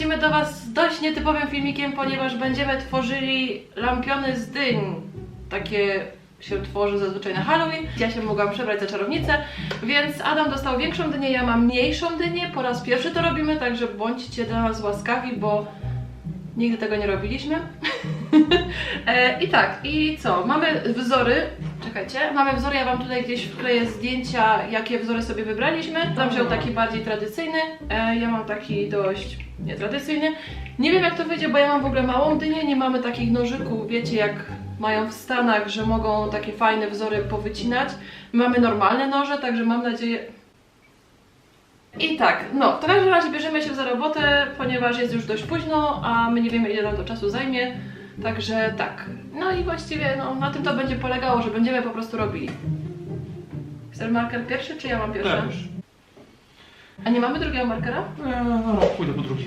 przychodzimy do Was z dość nietypowym filmikiem, ponieważ będziemy tworzyli lampiony z dyń. Takie się tworzy zazwyczaj na Halloween. Ja się mogłam przebrać za czarownicę, więc Adam dostał większą dynię, ja mam mniejszą dynię. Po raz pierwszy to robimy, także bądźcie dla nas łaskawi, bo nigdy tego nie robiliśmy. e, I tak, i co? Mamy wzory. Czekajcie, mamy wzory, ja Wam tutaj gdzieś wkleję zdjęcia, jakie wzory sobie wybraliśmy. Tam wziął taki bardziej tradycyjny, e, ja mam taki dość nietradycyjny. Nie wiem jak to wyjdzie, bo ja mam w ogóle małą dynię, nie mamy takich nożyków, wiecie jak mają w Stanach, że mogą takie fajne wzory powycinać. My mamy normalne noże, także mam nadzieję... I tak, no, w każdym razie bierzemy się za robotę, ponieważ jest już dość późno, a my nie wiemy ile nam to czasu zajmie. Także tak. No i właściwie no, na tym to będzie polegało, że będziemy po prostu robili. Chcesz marker pierwszy, czy ja mam pierwszy? Tak, już. A nie mamy drugiego markera? E, no, pójdę po drugi.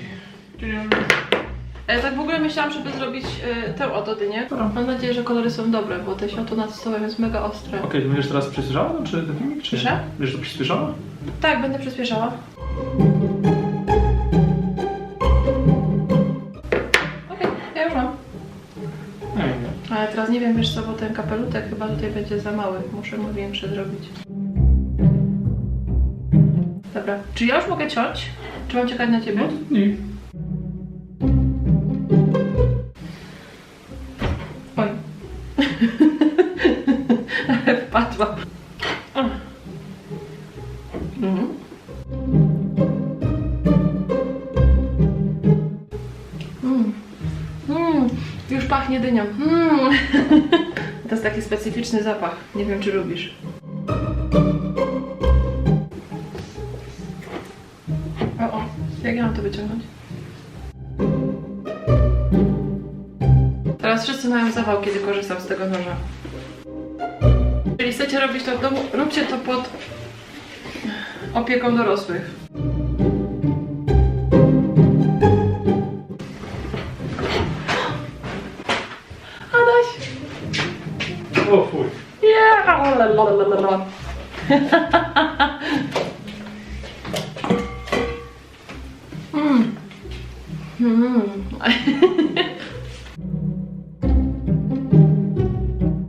E, tak w ogóle myślałam, żeby zrobić e, tę oto dynię. Dobra. Mam nadzieję, że kolory są dobre, bo te światło nad stołem jest mega ostre. Okej, będziesz teraz przyspieszała, czy ten filmik, czy Proszę? Będziesz to przyspieszała? Tak, będę przyspieszała. Ale teraz nie wiem, wiesz co, bo ten kapelutek chyba tutaj będzie za mały. Muszę mu większy zrobić. Dobra, czy ja już mogę ciąć? Czy mam czekać na ciebie? Nie. Oj. Ale wpadła. Ach. Mhm. Mm. Mm. Już pachnie dynią. Mm. To jest taki specyficzny zapach. Nie wiem, czy lubisz. O, o. Jak ja mam to wyciągnąć? Teraz wszyscy mają zawał, kiedy korzystam z tego noża. Jeżeli chcecie robić to w domu, róbcie to pod opieką dorosłych. Mm.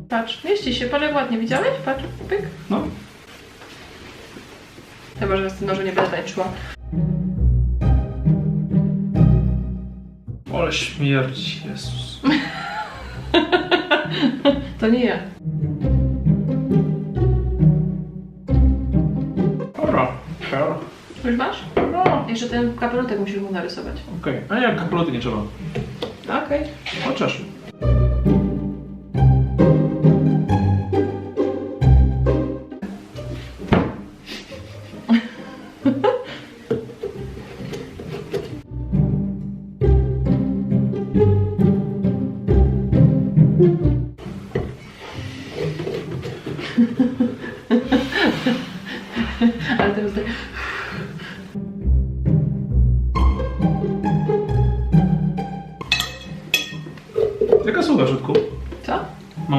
Patrz, mieści się, parę ładnie widziałeś? Patrz, pyk. No. Chyba, że z tym nożem nie będę tańczyła. Ale śmierć, Jezus. To nie ja. Dobra. Już masz? Jeszcze ten kapelutek musisz mu narysować. Okej, a jak kapeluty nie trzeba? Okej. Chociaż.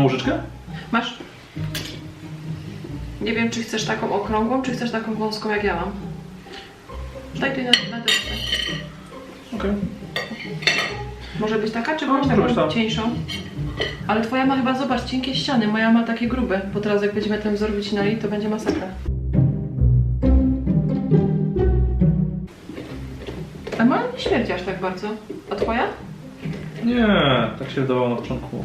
łyżeczkę? Masz. Nie wiem, czy chcesz taką okrągłą, czy chcesz taką wąską, jak ja mam. Daj tu na, na deskę. Okej. Może być taka, czy no, może taką cieńszą? Ale twoja ma chyba, zobacz, cienkie ściany, moja ma takie grube, Po teraz jak będziemy tym wzór wycinali, to będzie masakra. A moja nie śmierdzi aż tak bardzo. A twoja? Nie, tak się wydawało na początku.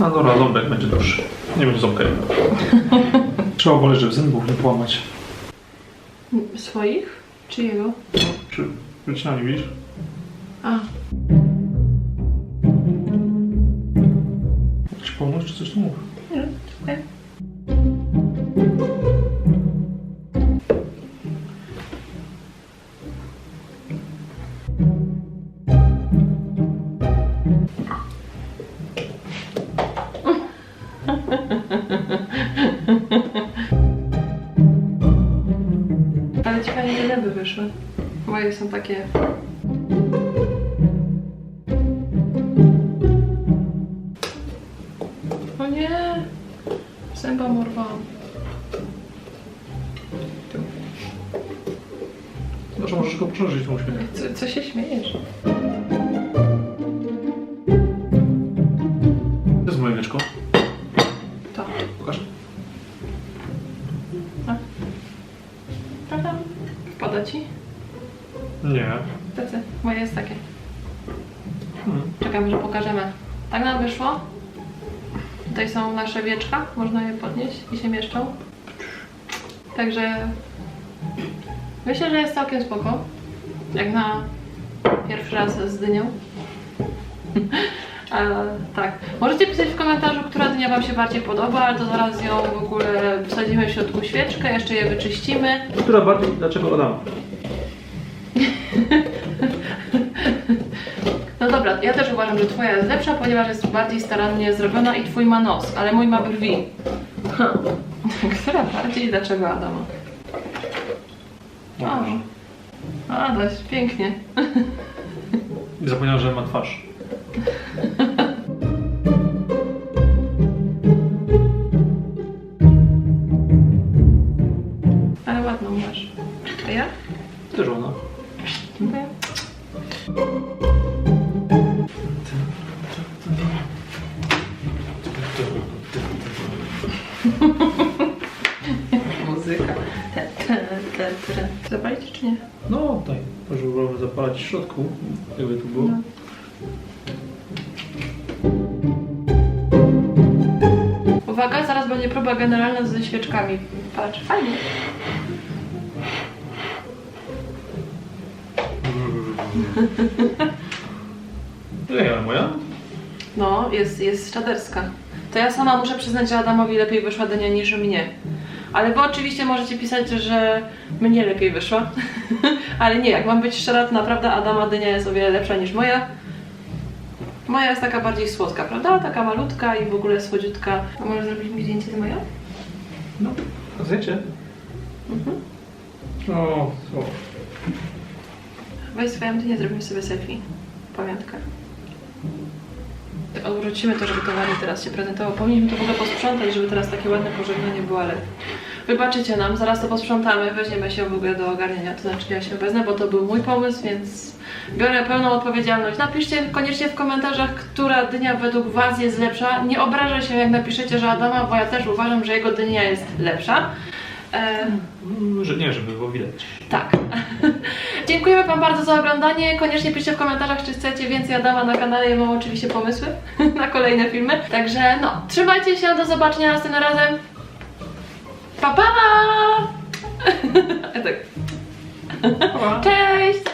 No, no, no dobra, ząbek będzie dobrze. Nie będzie ząbka. Trzeba boleć, żeby zębów nie połamać. Swoich? Czy jego? Czy wycinanie widzisz? A. Chcesz pomóc, czy coś tu mów? Nie, okay. Ale ci fajnie zęby wyszły. Moje są takie... O nie! Zęba morwałam. Może możesz go przeżyć, mu śmieję. Co, co się śmiejesz? Ci? Nie. Tacy. Moje jest takie. Hmm. Czekamy, że pokażemy. Tak nam wyszło. Tutaj są nasze wieczka, można je podnieść i się mieszczą. Także myślę, że jest całkiem spoko. Jak na pierwszy raz z dynią. A, tak. Możecie pisać w komentarzu, która dnia Wam się bardziej podoba, ale to zaraz ją w ogóle wsadzimy w środku świeczkę, jeszcze je wyczyścimy. Która bardziej, dlaczego Adama? No dobra, ja też uważam, że twoja jest lepsza, ponieważ jest bardziej starannie zrobiona i twój ma nos, ale mój ma brwi. Która bardziej i dlaczego Adama? O, Adaś, pięknie. Zapomniałem, że ma twarz. czy nie? No, tak. Może byłoby zapalać w środku, jakby tu było. No. Uwaga, zaraz będzie próba generalna ze świeczkami. Patrz, fajnie. Nie, ale moja? No, jest, jest czaderska. To ja sama muszę przyznać, że Adamowi lepiej wyszła dynia niż mnie. Ale wy oczywiście możecie pisać, że mnie lepiej wyszła. Ale nie, jak mam być szczera, to naprawdę Adama dynia jest o wiele lepsza niż moja. Moja jest taka bardziej słodka, prawda? Taka malutka i w ogóle słodziutka. A możesz zrobić mi zdjęcie z moją? No, zdjęcie. Mhm. O, o. Weź swoją dynię, zrobimy sobie selfie. Pamiątka. Odwrócimy to, żeby to ładnie teraz się prezentowało. Powinniśmy to w ogóle posprzątać, żeby teraz takie ładne pożegnanie było, ale wybaczycie nam, zaraz to posprzątamy, weźmiemy się w ogóle do ogarnienia, to znaczy ja się wezmę, bo to był mój pomysł, więc biorę pełną odpowiedzialność. Napiszcie koniecznie w komentarzach, która dynia według Was jest lepsza. Nie obrażę się, jak napiszecie, że Adama, bo ja też uważam, że jego dynia jest lepsza. E, Że nie, żeby było widać. tak. Dziękujemy Wam bardzo za oglądanie. Koniecznie piszcie w komentarzach, czy chcecie więcej Adama na kanale. Ja mam oczywiście pomysły na kolejne filmy. Także no, trzymajcie się, do zobaczenia następnym razem. Pa pa! tak. Cześć!